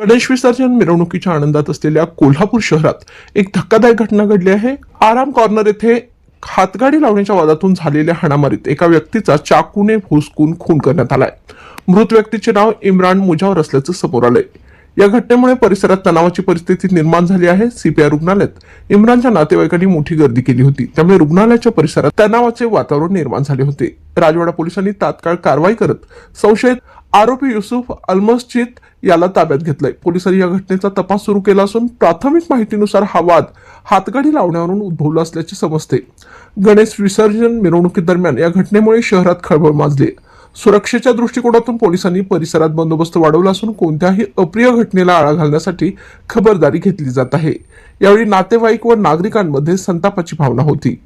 गणेश विसर्जन मिरवणुकीच्या आनंदात असलेल्या कोल्हापूर शहरात एक धक्कादायक घटना घडली आहे. आराम कॉर्नर येथे हातगाडी लावण्याच्या वादातून झालेल्या हाणामारीत एका व्यक्तीचा चाकूने भोसकून खून करण्यात आलाय. मृत व्यक्तीचे नाव इम्रान मुजावर असल्याचं समोर आलंय. या घटनेमुळे परिसरात तणावाची परिस्थिती निर्माण झाली आहे. सीपीआय रुग्णालयात इम्रानच्या नातेवाईकांनी मोठी गर्दी केली होती. त्यामुळे रुग्णालयाच्या परिसरात तणावाचे वातावरण निर्माण झाले होते. राजवाडा पोलिसांनी तात्काळ कारवाई करत संशयित आरोपी युसुफ अल्मस्जिद याला ताब्यात घेतलंय. पोलिसांनी या घटनेचा तपास सुरू केला असून प्राथमिक माहितीनुसार हा वाद हातगाडी लावण्यावरून उद्भवला असल्याचे समजते. गणेश विसर्जन मिरवणुकीदरम्यान या घटनेमुळे शहरात खळबळ माजली. सुरक्षेच्या दृष्टिकोनातून पोलिसांनी परिसरात बंदोबस्त वाढवला असून कोणत्याही अप्रिय घटनेला आळा घालण्यासाठी खबरदारी घेतली जात आहे. यावेळी नातेवाईक व नागरिकांमध्ये संतापाची भावना होती.